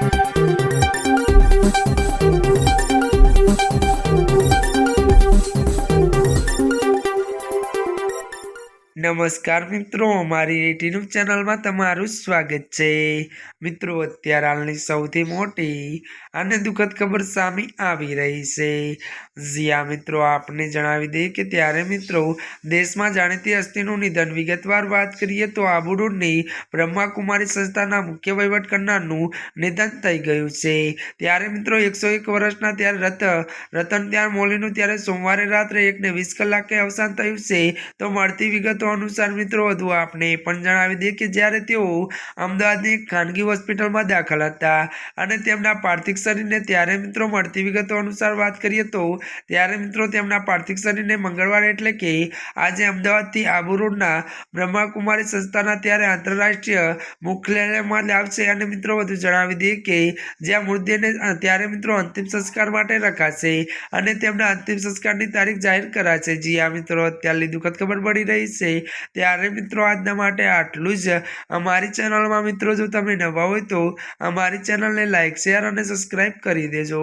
Thank you. નમસ્કાર મિત્રો, મારી યુટ્યુબ ચેનલમાં તમારું સ્વાગત છે. મિત્રો, અત્યારે હાલની સૌથી મોટી અને દુઃખદ ખબર સામે આવી રહી છે. જ્યાં મિત્રો, આપને જણાવી દઈએ કે ત્યારે મિત્રો દેશમાં જાણીતી હસ્તીનું નિધન વિગતવાર વાત કરીએ તો આબુડુની બ્રહ્માકુમારી સંસ્થાના મુખ્ય વહીવટ કરનારનું નિધન થઈ ગયું છે. ત્યારે મિત્રો એકસો એક વર્ષના ત્યારે રત, રતન, ત્યાર મોલીનું ત્યારે સોમવારે રાત્રે એકને વીસ કલાકે અવસાન થયું છે. તો મળતી વિગતો અનુસાર મિત્રો વધુ આપને એ પણ જણાવી દઈએ કે જ્યારે તેઓ અમદાવાદની ખાનગી હોસ્પિટલમાં દાખલ હતા અને તેમના પાર્થિક શરીરને ત્યારે મિત્રો મળતી વિગતો અનુસાર વાત કરીએ તો ત્યારે મિત્રો તેમના પાર્થિક શરીરને મંગળવારે એટલે કે આજે અમદાવાદથી આબુ રોડના બ્રહ્માકુમારી સંસ્થાના ત્યારે આંતરરાષ્ટ્રીય મુખ્યાલયમાં લાવશે અને મિત્રો, વધુ જણાવી દઈએ કે જ્યાં મૃતદેહને ત્યારે મિત્રો અંતિમ સંસ્કાર માટે રખાશે અને તેમના અંતિમ સંસ્કારની તારીખ જાહેર કરાશે. જી આ મિત્રો, અત્યારની દુઃખદ ખબર પડી રહી છે. ત્યારે મિત્રો આજના માટે આટલું જ. અમારી ચેનલમાં મિત્રો જો તમે નવા હોય તો અમારી ચેનલને લાઇક શેર અને સબસ્ક્રાઈબ કરી દેજો.